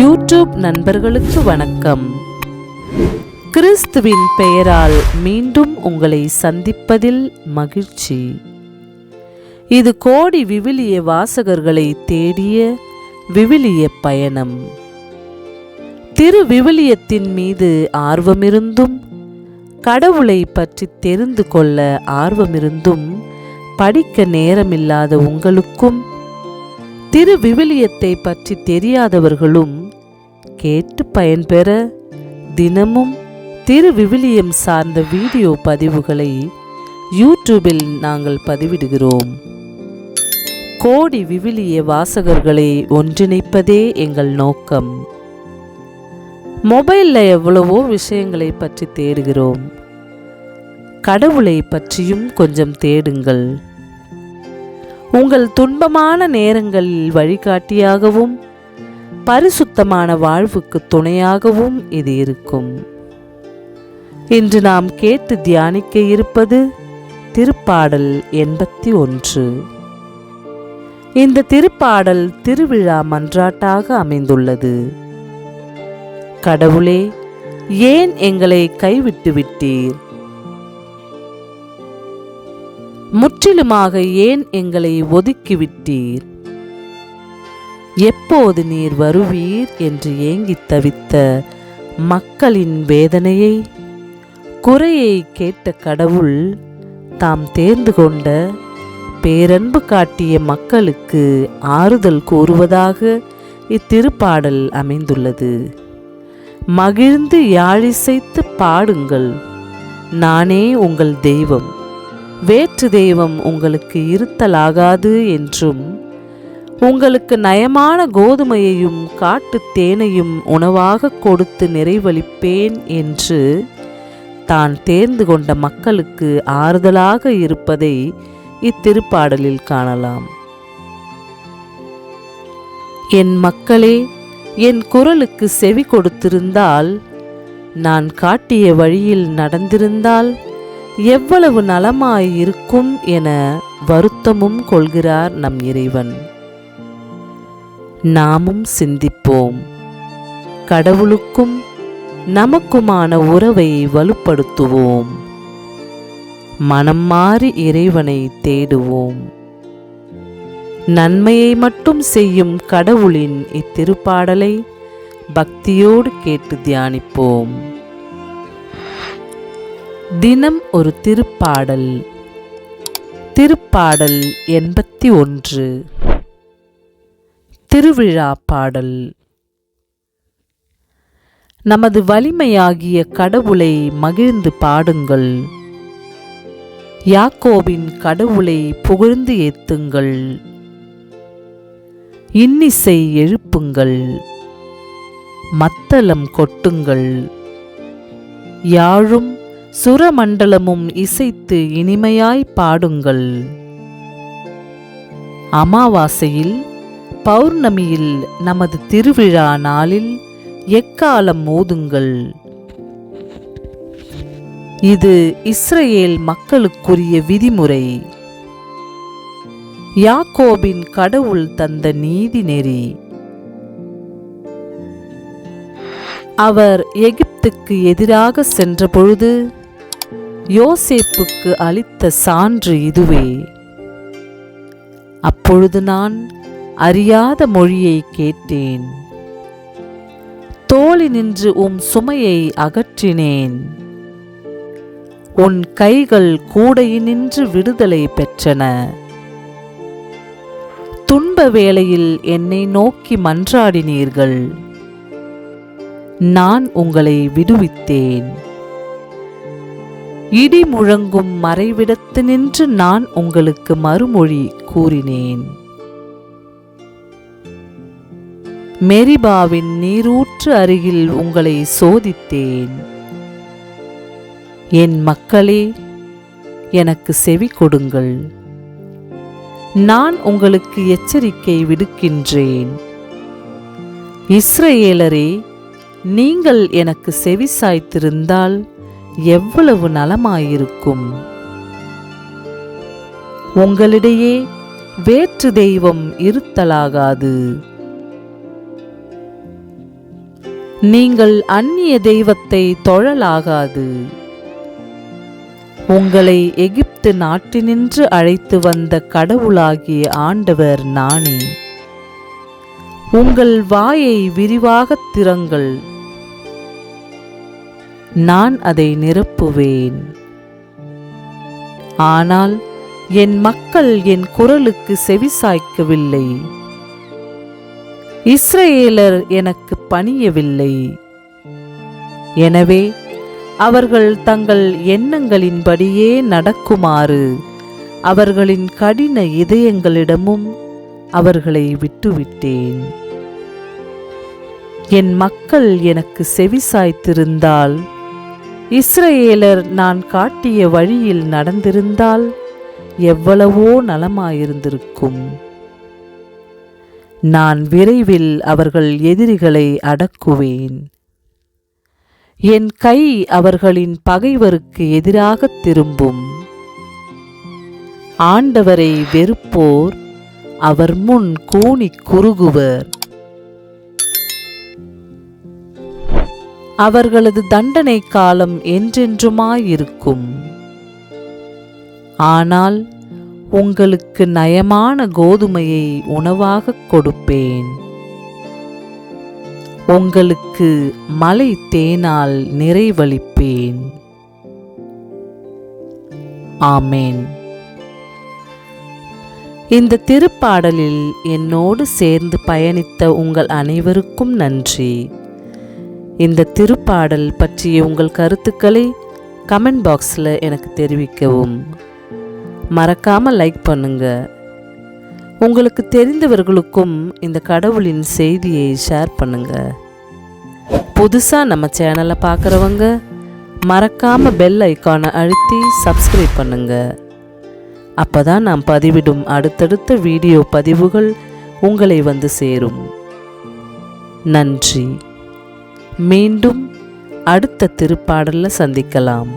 YouTube நண்பர்களுக்கு வணக்கம். கிறிஸ்துவின் பெயரால் மீண்டும் உங்களை சந்திப்பதில் மகிழ்ச்சி. இது கோடி விவிலிய வாசகர்களை தேடிய விவிலிய பயணம். திரு விவிலியத்தின் மீது ஆர்வமிருந்தும் கடவுளை பற்றி தெரிந்து கொள்ள ஆர்வமிருந்தும் படிக்க நேரமில்லாத உங்களுக்கும் திரு விவிலியத்தை பற்றி தெரியாதவர்களும் கேட்டு பயன்பெற தினமும் திரு விவிலியம் சார்ந்த வீடியோ பதிவுகளை யூடியூபில் நாங்கள் பதிவிடுகிறோம். கோடி விவிலிய வாசகர்களை ஒன்றிணைப்பதே எங்கள் நோக்கம். மொபைலில் எவ்வளவோ விஷயங்களை பற்றி தேடுகிறோம். கடவுளை பற்றியும் கொஞ்சம் தேடுங்கள். உங்கள் துன்பமான நேரங்களில் வழிகாட்டியாகவும் பரிசுத்தமான வாழ்வுக்கு துணையாகவும் இது இருக்கும். இன்று நாம் கேட்டு தியானிக்க இருப்பது திருப்பாடல் எண்பத்தி ஒன்று. இந்த திருப்பாடல் திருவிழா மன்றாட்டாக அமைந்துள்ளது. கடவுளே ஏன் எங்களை கைவிட்டு விட்டீர்? முற்றிலுமாக ஏன் எங்களை ஒதுக்கிவிட்டீர் எப்போது நீர் வருவீர் என்று ஏங்கித் தவித்த மக்களின் வேதனையை குறையை கேட்ட கடவுள் தாம் தேர்ந்து கொண்ட பேரன்பு காட்டிய மக்களுக்கு ஆறுதல் கூறுவதாக இத்திருப்பாடல் அமைந்துள்ளது. மகிழ்ந்து யாழிசைத்து பாடுங்கள். நானே உங்கள் தெய்வம். வேற்று தெய்வம் உங்களுக்கு இருத்தலாகாது என்றும் உங்களுக்கு நயமான கோதுமையையும் காட்டுத் தேனையும் உணவாக கொடுத்து நிறைவளிப்பேன் என்று தான் தேர்ந்து கொண்ட மக்களுக்கு ஆறுதலாக இருப்பதை இத்திருப்பாடலில் காணலாம். என் மக்களே என் குரலுக்கு செவி கொடுத்திருந்தால் நான் காட்டிய வழியில் நடந்திருந்தால் எவ்வளவு நலமாய் இருக்கும் என வருத்தமும் கொள்கிறார் நம் இறைவன். நாமும் சிந்திப்போம். கடவுளுக்கும் நமக்குமான உறவை வலுப்படுத்துவோம். மனம் மாறி இறைவனை தேடுவோம். நன்மையை மட்டும் செய்யும் கடவுளின் இத்திருப்பாடலை பக்தியோடு கேட்டு தியானிப்போம். தினம் ஒரு திருப்பாடல். திருப்பாடல் எண்பத்தி ஒன்று. திருவிழா பாடல். நமது வலிமையாகிய கடவுளை மகிழ்ந்து பாடுங்கள். யாக்கோவின் கடவுளை புகழ்ந்து ஏத்துங்கள். இன்னிசை எழுப்புங்கள். மத்தளம் கொட்டுங்கள். யாழும் சுரமண்டலமும் இசைத்து இனிமையாய் பாடுங்கள். அமாவாசையில் பௌர்ணமியில் நமது திருவிழா நாளில் எக்காலம் மோதுங்கள்? இது இஸ்ரேல் மக்களுக்குரிய விதிமுறை. யாக்கோபின் கடவுள் தந்த நீதி நெறி. அவர் எகிப்துக்கு எதிராக சென்றபொழுது யோசேப்புக்கு அளித்த சான்று இதுவே. அப்பொழுது நான் அறியாத மொழியை கேட்டேன். தோழி நின்று உம் சுமையை அகற்றினேன். உன் கைகள் கூடையினின்று விடுதலை பெற்றன. துன்ப வேளையில் என்னை நோக்கி மன்றாடினீர்கள். நான் உங்களை விடுவித்தேன். இடி முழங்கும் மறைவிடத்து நின்று நான் உங்களுக்கு மறுமொழி கூறினேன். மெரிபாவின் நீரூற்று அருகில் உங்களை சோதித்தேன். என் மக்களே எனக்கு செவி கொடுங்கள். நான் உங்களுக்கு எச்சரிக்கை விடுக்கின்றேன். இஸ்ரேலரே நீங்கள் எனக்கு செவி சாய்த்திருந்தால் எவ்வளவு நலமாயிருக்கும்? உங்களிடையே வேற்று தெய்வம் இருத்தலாகாது. நீங்கள் அந்நிய தெய்வத்தை தொழலாகாது. உங்களை எகிப்து நாட்டினின்று அழைத்து வந்த கடவுளாகிய ஆண்டவர் நானே. உங்கள் வாயை விரிவாகத் திறங்கள். நான் அதை நிரப்புவேன். ஆனால் என் மக்கள் என் குரலுக்கு செவிசாய்க்கவில்லை. இஸ்ரேலர் எனக்கு பணியவில்லை. எனவே அவர்கள் தங்கள் எண்ணங்களின்படியே நடக்குமாறு அவர்களின் கடின இதயங்களிடமும் அவர்களை விட்டுவிட்டேன். என் மக்கள் எனக்கு செவிசாய்த்திருந்தால் இஸ்ரேலர் நான் காட்டிய வழியில் நடந்திருந்தால் எவ்வளவோ நலமாயிருந்திருக்கும். நான் விரைவில் அவர்கள் எதிரிகளை அடக்குவேன். என் கை அவர்களின் பகைவருக்கு எதிராகத் திரும்பும். ஆண்டவரை வெறுப்போர் அவர் முன் கூணி குறுகுவர். அவர்களது தண்டனை காலம் என்றென்றுமாயிருக்கும். ஆனால் உங்களுக்கு நயமான கோதுமையை உணவாகக் கொடுப்பேன். உங்களுக்கு மலை தேனால் நிறைவளிப்பேன். ஆமேன். இந்த திருப்பாடலில் என்னோடு சேர்ந்து பயணித்த உங்கள் அனைவருக்கும் நன்றி. இந்த திருப்பாடல் பற்றிய உங்கள் கருத்துக்களை கமெண்ட் பாக்ஸில் எனக்கு தெரிவிக்கவும். மறக்காமல் லைக் பண்ணுங்க. உங்களுக்கு தெரிந்தவர்களுக்கும் இந்த கடவுளின் செய்தியை ஷேர் பண்ணுங்க. புதுசாக நம்ம சேனலை பார்க்குறவங்க மறக்காமல் பெல் ஐக்கானை அழுத்தி சப்ஸ்கிரைப் பண்ணுங்க. அப்போ தான் நாம் பதிவிடும் அடுத்தடுத்த வீடியோ பதிவுகள் உங்களை வந்து சேரும். நன்றி. மீண்டும் அடுத்த திருப்பாடலில் சந்திக்கலாம்.